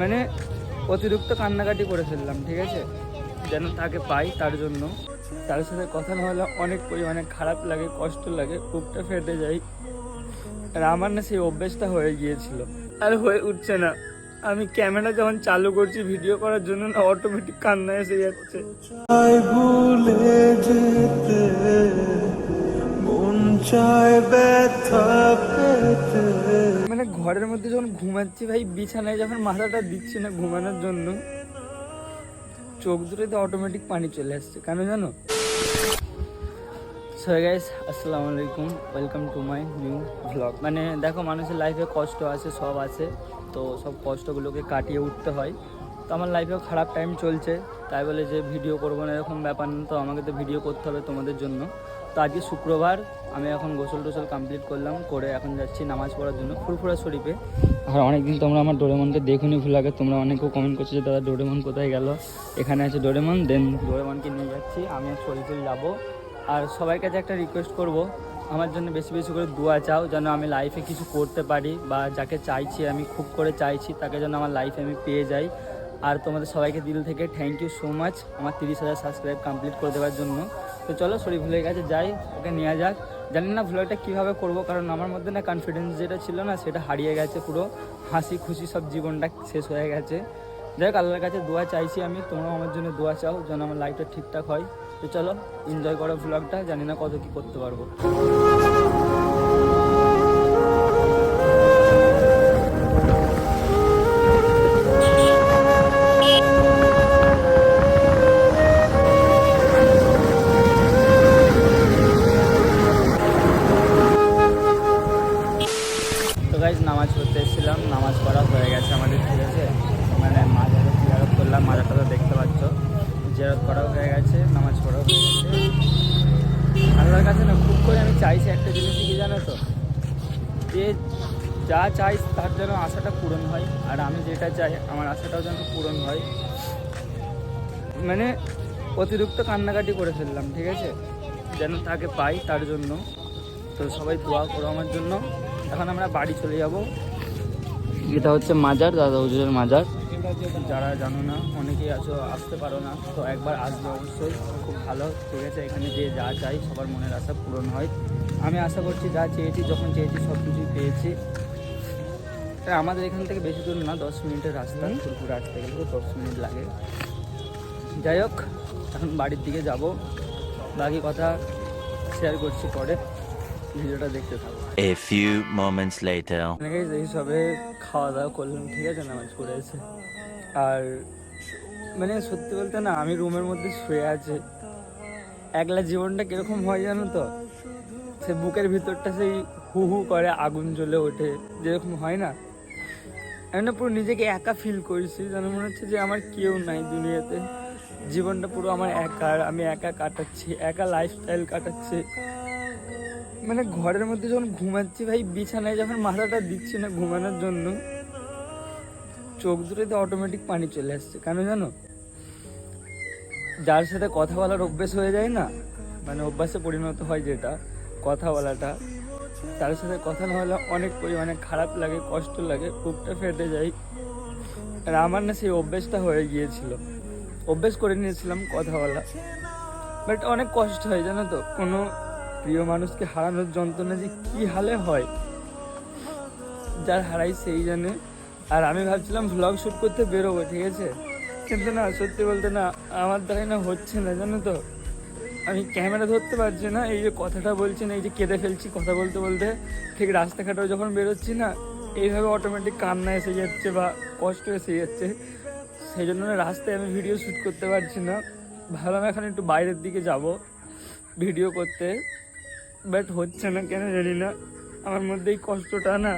মানে অতিরিক্ত কান্নাকাটি করে ফেললাম, ঠিক আছে? যেন তাকে পাই তার জন্য। তার সাথে কথা না হলে অনেক পরিমাণে খারাপ লাগে, কষ্ট লাগে, বুকটা ফেটে যাই আর আমার না সেই অভ্যেসটা হয়ে গিয়েছিল। আর হয়ে উঠছে না। আমি ক্যামেরা যখন চালু করছি, ভিডিও করার জন্য না অটোমেটিক কান্না এসে যাচ্ছে। চায় ব্যথা মানে ঘরের মধ্যে যখন ঘুমাচ্ছি ভাই, বিছানায় যখন মাথাটা দিচ্ছি না ঘুমানোর জন্য, চোখ দুটোতে অটোমেটিক পানি চলে আসছে। কেন জানো? গাইস আসসালামু আলাইকুম। Welcome to my new vlog মানে দেখো, মানুষের লাইফে কষ্ট আছে, সব আছে। তো সব কষ্টগুলোকে কাটিয়ে উঠতে হয়। তো আমার লাইফেও খারাপ টাইম চলছে। তাই বলে যে ভিডিও করব না এরকম ব্যাপার না। তো আমাকে তো ভিডিও করতে হবে তোমাদের জন্য। তো আজকে শুক্রবার আমি এখন গোসল টোসল কমপ্লিট করলাম করে এখন যাচ্ছি নামাজ পড়ার জন্য ফুরফুরা শরীফে। আর অনেকদিন তোমরা আমার ডোরেমনকে দেখুনি ভুল আগে তোমরা অনেকেও কমেন্ট করছ যে দাদা ডোরেমন কোথায় গেল? এখানে আছে ডোরেমন দেন ডোরেমনকে নিয়ে যাচ্ছি আমি আর শরীফে যাব। আর সবার কাছে একটা রিকোয়েস্ট করব আমার জন্য বেশি বেশি করে দোয়া চাও যেন আমি লাইফে কিছু করতে পারি বা যাকে চাইছি আমি খুব করে চাইছি তাকে যেন আমার লাইফে আমি পেয়ে যাই। আর তোমাদের সবাইকে দিল থেকে থ্যাংক ইউ সো মাচ আমার তিরিশ হাজার সাবস্ক্রাইব কমপ্লিট করে দেওয়ার জন্য। তো চলো শরীফ ভুলে গেছে, যাই, ওকে নেওয়া যাক। জানি না ভ্লগটা কীভাবে করব, কারণ আমার মধ্যে না কনফিডেন্স যেটা ছিল না, সেটা হারিয়ে গেছে পুরো। হাসি খুশি সব জীবনটা শেষ হয়ে গেছে। যাই হোক, আল্লাহর কাছে দোয়া চাইছি আমি, তোমরাও আমার জন্য দোয়া চাও, যেন আমার লাইফটা ঠিকঠাক হয়। তো চলো এনজয় করো ভ্লগটা জানি না কত কী করতে পারব। যা চাই তার যেন আশাটা পূরণ হয়, আর আমি যেটা চাই আমার আশাটাও যেন পূরণ হয়। মানে অতিরিক্ত কান্নাকাটি করে ফেললাম, ঠিক আছে? যেন তাকে পাই তার জন্য। তো সবাই দোয়া করো আমার জন্য। এখন আমরা বাড়ি চলে যাব। এটা হচ্ছে মাজার, দাদা হুজুরের মাজার। যারা জানো না, অনেকেই আছো, আসতে পারো না, তো একবার আসবে অবশ্যই। খুব ভালো, ঠিক আছে? এখানে যে যা চাই সবার মনের আশা পূরণ হয়। আমি আশা করছি যা চেয়েছি, যখন চেয়েছি সব কিছুই পেয়েছি। আমাদের এখান থেকে বেশি দূর না দশ মিনিটের রাস্তা ফুরফুর আসতে গেলে দশ মিনিট লাগে। যাই হোক এখন বাড়ির দিকে যাব। বাকি কথা শেয়ার করছি পরে। ভিডিওটা দেখতে থাকো। A few moments later. এই সবে খাওয়া দাওয়া করলাম ঠিক আছে নামাজ পড়ে এসে আর মানে সত্যি বলতে না আমি রুমের মধ্যে শুয়ে আছি। একলা জীবনটা কীরকম হয় জানো তো? সে বুকের ভিতরটা সেই হু হু করে আগুন জ্বলে ওঠে যেরকম হয় না? আমি না পুরো নিজেকে একা ফিল করছি, যেন মনে হচ্ছে যে আমার কেউ নাই দুনিয়াতে। জীবনটা পুরো আমার একার আমি একা কাটাচ্ছি, একা লাইফস্টাইল কাটাচ্ছি। মানে ঘরের মধ্যে যখন ঘুমাচ্ছি ভাই, বিছানায় যখন মাথাটা দিচ্ছি না ঘুমানোর জন্য, চোখ দুটোতে অটোমেটিক পানি চলে আসছে। কেন জানো? যার সাথে কথা বলার অভ্যেস হয়ে যায় না মানে অভ্যাসে পরিণত হয় যেটা, কথা বলাটা। তার সাথে কথা না হলে অনেক পরিমাণে খারাপ লাগে, কষ্ট লাগে, বুকটা ফেটে যায়। আর আমার না সেই অভ্যেসটা হয়ে গিয়েছিল। অভ্যেস করে নিয়েছিলাম কথা বলা বাট অনেক কষ্ট হয়, জানো তো? কোনো প্রিয় মানুষকে হারানোর যন্ত্রণা যে কী হালে হয়? যার হারাই সেই জানে। আর আমি ভাবছিলাম ভ্লগ শ্যুট করতে বেরোবো, ঠিক আছে? কিন্তু না, সত্যি বলতে না, আমার দ্বারাই না হচ্ছে না, জানো তো? আমি ক্যামেরা ধরতে পারছি না, এই যে কথাটা বলছি না এই যে কেঁদে ফেলছি কথা বলতে বলতে, ঠিক রাস্তাঘাটেও যখন বেরোচ্ছি না, এইভাবে অটোমেটিক কান্না এসে যাচ্ছে বা কষ্ট এসে যাচ্ছে। সেই জন্য রাস্তায় আমি ভিডিও শ্যুট করতে পারছি না। ভাবলাম এখন একটু বাইরের দিকে যাব ভিডিও করতে। বাট হচ্ছে না কেন জানি না, আমার মধ্যে এই কষ্টটা না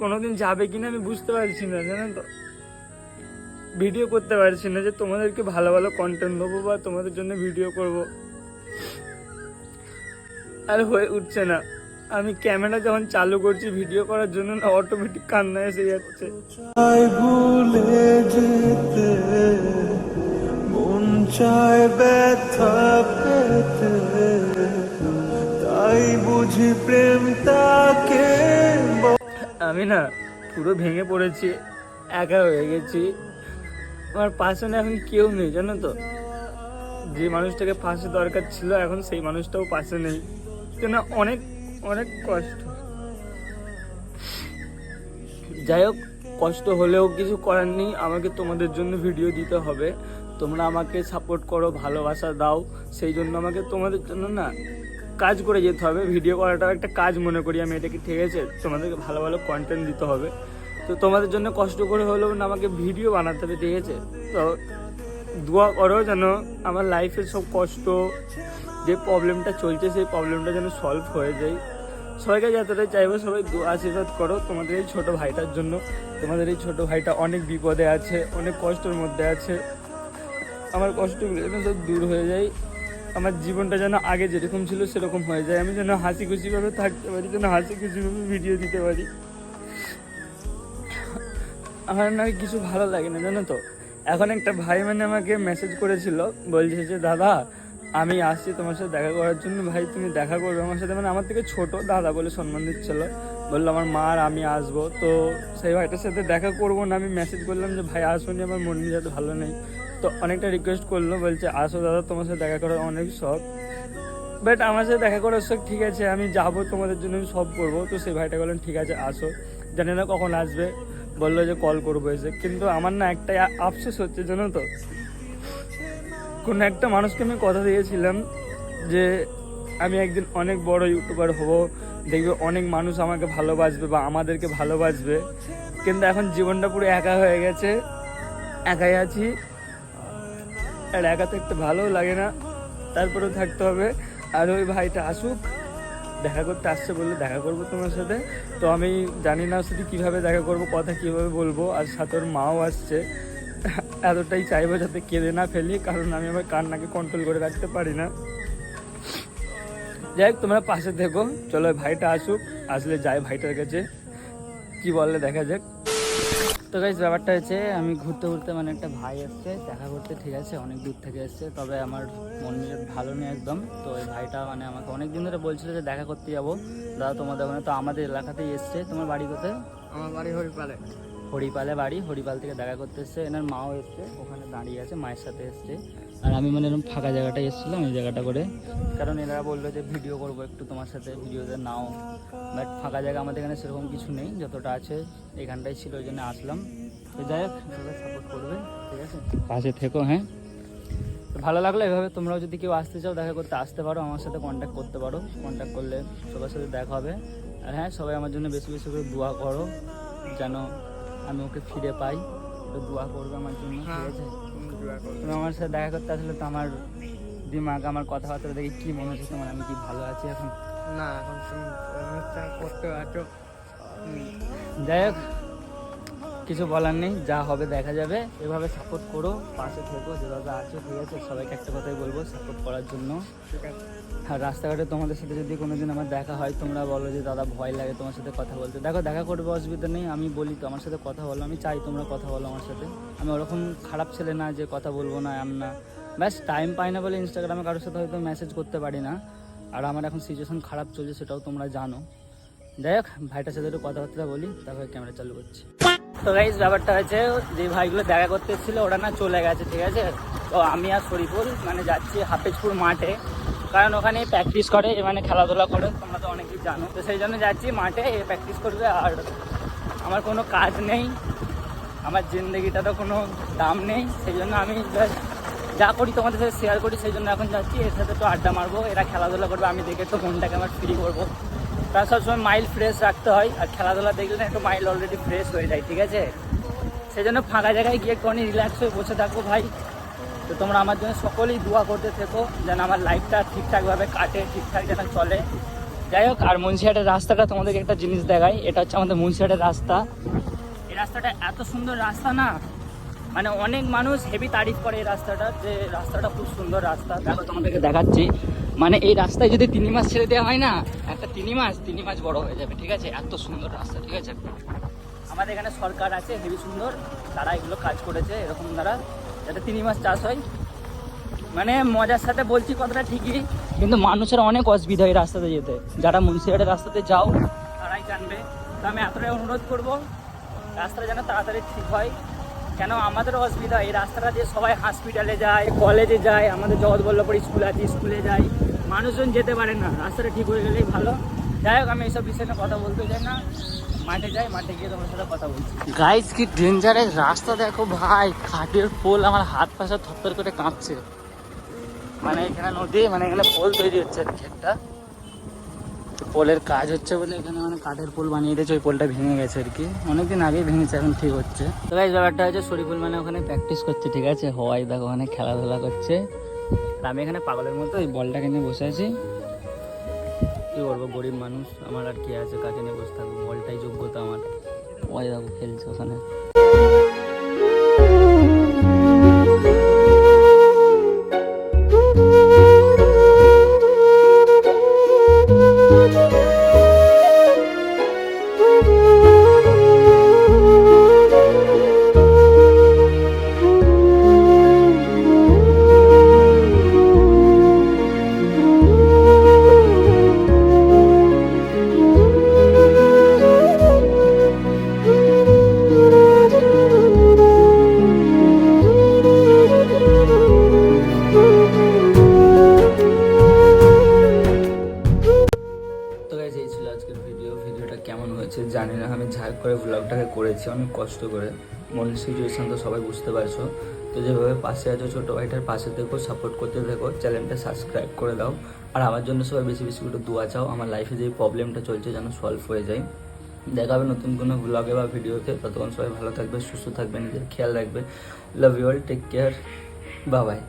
কোনোদিন যাবে কিনা আমি বুঝতে পারছি না, জানেন তো। ভিডিও করতে পারছি না যে তোমাদেরকে ভালো ভালো কন্টেন্ট দেবো বা তোমাদের জন্য ভিডিও করব। আর হয়ে উঠছে না। আমি ক্যামেরা যখন চালু করছি ভিডিও করার জন্য না অটোমেটিক কান্না এসে যাচ্ছে। চাই ভুলে যেতে মন চায় ব্যথা পেতে। তাই বুঝি প্রেম তাকে আমি না পুরো ভেঙে পড়েছি একা হয়ে গেছি। আমার পাশে না এখন কেউ নেই, জানো তো? যে মানুষটাকে পাশে দরকার ছিল, এখন সেই মানুষটাও পাশে নেই। কেন অনেক অনেক কষ্ট। যাই হোক, কষ্ট হলেও কিছু করার নেই, আমাকে তোমাদের জন্য ভিডিও দিতে হবে। তোমরা আমাকে সাপোর্ট করো, ভালোবাসা দাও, সেই জন্য আমাকে তোমাদের জন্য না, কাজ করে যেতে হবে। ভিডিও করাটাও একটা কাজ মনে করি আমি, এটাকে, ঠিক আছে? তোমাদেরকে ভালো ভালো কন্টেন্ট দিতে হবে। তো তোমাদের জন্য কষ্ট করে হলেও না আমাকে ভিডিও বানাতে হবে, ঠিক আছে? তো দোয়া করো যেন আমার লাইফের সব কষ্ট, যে প্রবলেমটা চলছে, সেই প্রবলেমটা যেন সলভ হয়ে যায়। সবাইকে যতটা চাইব সবাই আশীর্বাদ করো তোমাদের এই ছোটো ভাইটার জন্য। তোমাদের এই ছোটো ভাইটা অনেক বিপদে আছে, অনেক কষ্টের মধ্যে আছে। আমার কষ্টগুলো যেন সব দূর হয়ে যায়। আমার জীবনটা যেন আগে যেরকম ছিল সেরকম হয়ে যায়। আমি যেন হাসি খুশিভাবে থাকতে পারি, যেন হাসি খুশিভাবে ভিডিও দিতে পারি। আমার না কিছু ভালো লাগে না জানো তো। এখন একটা ভাই মানে আমাকে মেসেজ করেছিল, বলছে যে, দাদা, আমি আসছি তোমার সাথে দেখা করার জন্য। ভাই, তুমি দেখা করবে আমার সাথে। মানে আমার থেকে ছোট দাদা বলে সম্মান দিচ্ছিল। বলল, আমার মা আর আমি আসব। তো সেই ভাইটার সাথে দেখা করব না, আমি মেসেজ করলাম যে, ভাই, আসুনি, আমার মন মেজাজ ভালো নেই। তো অনেকটা রিকোয়েস্ট করল, বলছে, আসো দাদা, তোমার সাথে দেখা করার অনেক শখ। বাট আমার সাথে দেখা করার শখ ঠিক আছে, আমি যাব তোমাদের জন্য, আমি সব করব। তো সেই ভাইটা বললেন ঠিক আছে, আসো। জানি না কখন আসবে। বলল যে কল করব এসে। কিন্তু আমার না একটাই আ- আফসোস হচ্ছে, জানো তো? কোনো একটা মানুষকে আমি কথা দিয়েছিলাম যে আমি একদিন অনেক বড় ইউটিউবার হব, দেখবে অনেক মানুষ আমাকে ভালোবাসবে বা আমাদেরকে ভালোবাসবে। কিন্তু এখন জীবনটা পুরো একা হয়ে গেছে, একাই আছি। আর একা থাকতে ভালোও লাগে না, তারপরেও থাকতে হবে। আর ওই ভাইটা আসুক দেখা করতে আসছে বললে দেখা করব তোমার সাথে। তো আমি জানি না শুধু কীভাবে দেখা করব, কথা কীভাবে বলব, আর সাথে ওর মাও আসছে। এতটাই চাইব যাতে কেঁদে না ফেলি, কারণ আমি আমার কান্নাকে কন্ট্রোল করে রাখতে পারি না। যাই হোক, তোমরা পাশে থেকো। চলো ভাইটা আসুক, আসলে যাই ভাইটার কাছে। কি বললে দেখা যাক। তো গাইজ ব্যাপারটা হচ্ছে আমি ঘুরতে ঘুরতে মানে একটা ভাই এসছে দেখা করতে ঠিক আছে অনেক দূর থেকে এসছে তবে আমার মন ভালো নেই একদম। তো ওই ভাইটা মানে আমাকে অনেক দিন ধরে বলছিল যে দেখা করতে যাব। দাদা তোমাদের ওখানে তো আমাদের এলাকাতেই এসছে। তোমার বাড়ি কোথায়? আমার বাড়ি হরিপালে। হরিপালে বাড়ি হরিপাল থেকে দেখা করতে এসছে। এনার মাও এসছে ওখানে দাঁড়িয়ে আছে মায়ের সাথে এসছে। আর আমি মানে এরকম ফাঁকা জায়গাটায় এসেছিলাম এই জায়গাটা করে। কারণ এনারা বলল যে ভিডিও করব একটু তোমার সাথে ভিডিওতে নাও। বাট ফাঁকা জায়গা আমাদের এখানে সেরকম কিছু নেই যতটা আছে এখানটাই ছিল ওই জন্য আসলাম। তো যাই হোক সাপোর্ট করবে ঠিক আছে? পাশে থেকো হ্যাঁ। তো ভালো লাগল এভাবে তোমরাও যদি কেউ আসতে চাও দেখা করতে আসতে পারো আমার সাথে কন্ট্যাক্ট করতে পারো। কন্ট্যাক্ট করলে সবার সাথে দেখা হবে। আর হ্যাঁ সবাই আমার জন্য বেশি বেশি করে দোয়া করো যেন আমি ওকে ফিরে পাই। একটু দোয়া করবে আমার জন্য ঠিক আছে? তুমি আমার সাথে দেখা করতে আসলে তো আমার দিমাগ আমার কথাবার্তা দেখে কি মনে হচ্ছে তোমার আমি কি ভালো আছি এখন? না এখন তুমি করতে পারছ। যাই হোক কিছু বলার নেই, যা হবে দেখা যাবে। এভাবে সাপোর্ট করো, পাশে থেকো যেভাবে আছো, ঠিক আছে, সবাইকে একটা কথাই বলব সাপোর্ট করার জন্য। আর রাস্তাঘাটে তোমাদের সাথে যদি কোনো দিন আমার দেখা হয়, তোমরা বলো যে দাদা ভয় লাগে তোমার সাথে কথা বলতে। দেখো, দেখা করবে, অসুবিধা নেই, আমি বলি তো, আমার সাথে কথা বলো, আমি চাই তোমরা কথা বলো আমার সাথে। আমি ওরকম খারাপ ছেলে না যে কথা বলব না এম না। ব্যাস টাইম পাই না বলে ইনস্টাগ্রামে কারোর সাথে হয়তো মেসেজ করতে পারি না। আর আমার এখন সিচুয়েশন খারাপ চলছে, সেটাও তোমরা জানো। যাই হোক, ভাইটার সাথে একটু কথাবার্তা বলি, তারপরে ক্যামেরা চালু করছি। তো গাইজ ব্যাপারটা হয়েছে, যে ভাইগুলো দেখা করতে এসেছিল, ওরা না চলে গেছে, ঠিক আছে? তো আমি আর শরীফুল মানে যাচ্ছি হাফেজপুর মাঠে। কারণ ওখানে প্র্যাকটিস করে মানে খেলাধুলা করে, তোমরা তো অনেকেই জানো। তো সেই জন্য যাচ্ছি মাঠে প্র্যাকটিস করবে, আর আমার কোনো কাজ নেই। আমার জিন্দগিটা তো কোনো দাম নেই, সেই জন্য আমি যা করি তোমাদের সাথে শেয়ার করি, সেই জন্য এখন যাচ্ছি। এর সাথে তো আড্ডা মারবো, এরা খেলাধুলা করবে, আমি দেখে তো মনটাকে আমার ফ্রি করব। তার সবসময় মাইল ফ্রেশ রাখতে হয়। আর খেলাধুলা দেখলে না একটু মাইল অলরেডি ফ্রেশ হয়ে যায়, ঠিক আছে? সেই জন্য ফাঁকা জায়গায় গিয়ে একটুখানি রিল্যাক্স হয়ে বসে থাকব ভাই। তো তোমরা আমার জন্য সকলেই দোয়া করতে থেকো, যেন আমার লাইফটা ঠিকঠাকভাবে কাটে, ঠিকঠাক যেন চলে। যাই হোক, আর মুন্সিহাটের রাস্তাটা তোমাদেরকে একটা জিনিস দেখাই। এটা হচ্ছে আমাদের মুন্সিহাটের রাস্তা। এই রাস্তাটা এত সুন্দর রাস্তা না? মানে অনেক মানুষ হেভি তারিফ করে এই রাস্তাটা, যে রাস্তাটা খুব সুন্দর রাস্তা। দেখো তোমাদেরকে দেখাচ্ছি। মানে এই রাস্তায় যদি তিন মাস ছেড়ে দেওয়া হয় না, একটা তিন মাস তিন মাস বড় হয়ে যাবে, ঠিক আছে? এত সুন্দর রাস্তা, ঠিক আছে? আমাদের এখানে সরকার আছে, হেভি সুন্দর। তারা এগুলো কাজ করেছে, এরকম দ্বারা যাতে তিন মাস চাষ হয়। মানে মজার সাথে বলছি কথাটা ঠিকই, কিন্তু মানুষের অনেক অসুবিধা হয় রাস্তাতে যেতে। যারা মুন্সিহাটের রাস্তাতে যাও, তারাই জানবে। তো আমি এতটাই অনুরোধ করব, রাস্তাটা যেন তাড়াতাড়ি ঠিক হয়। কেন আমাদেরও অসুবিধা এই রাস্তাটা দিয়ে সবাই হসপিটালে যায় কলেজে যায়, আমাদের জগৎবল্লভপুর স্কুল আছে, স্কুলে যায়। মানুষজন যেতে পারে না, রাস্তাটা ঠিক হয়ে গেলেই ভালো। যাই হোক, আমি এইসব বিষয়ে কথা বলতে চাই না। মাঠে মাঠে গিয়ে তোমার সাথে কথা বলছি। কি রাস্তা দেখো ভাই। খাটের পোল আমার হাত পাশে থরথর করে কাঁপছে। মানে এখানে নদী মানে এখানে পোল তৈরি হচ্ছে একটা। পোলের কাজ হচ্ছে বলে এখানে মানে কাঠের পোল বানিয়ে দিয়েছে, ওই পোলটা ভেঙে গেছে আর কি। অনেকদিন আগেই ভেঙেছে, এখন ঠিক হচ্ছে। তো ব্যাপারটা হচ্ছে শরীফুল মানে ওখানে প্র্যাকটিস করছে, ঠিক আছে? হওয়াই দেখো ওখানে খেলাধুলা করছে। আর আমি এখানে পাগলের মতো এই বলটাকে নিয়ে বসে আছি। কি করব গরিব মানুষ, আমার আর কি আছে, কাকে নিয়ে বসে থাকব? বলটাই যোগ্যতা আমার। ওই খেলছে ওখানে। জানি না, আমি ঝাঁক করে ব্লগটাকে করেছি, অনেক কষ্ট করে। মন সিচুয়েশান তো সবাই বুঝতে পারছ। তো যেভাবে পাশে আছো, ছোটো ভাইটার পাশে থেকো সাপোর্ট করতে থেকো চ্যানেলটা সাবস্ক্রাইব করে দাও। আর আমার জন্য সবাই বেশি বেশি করে দোয়া চাও, আমার লাইফে যে প্রবলেমটা চলছে যেন সলভ হয়ে যায়। দেখা হবে নতুন কোনো ব্লগে বা ভিডিওতে ততক্ষণ সবাই ভালো থাকবে, সুস্থ থাকবে, নিজের খেয়াল রাখবে। Love you all take care Babai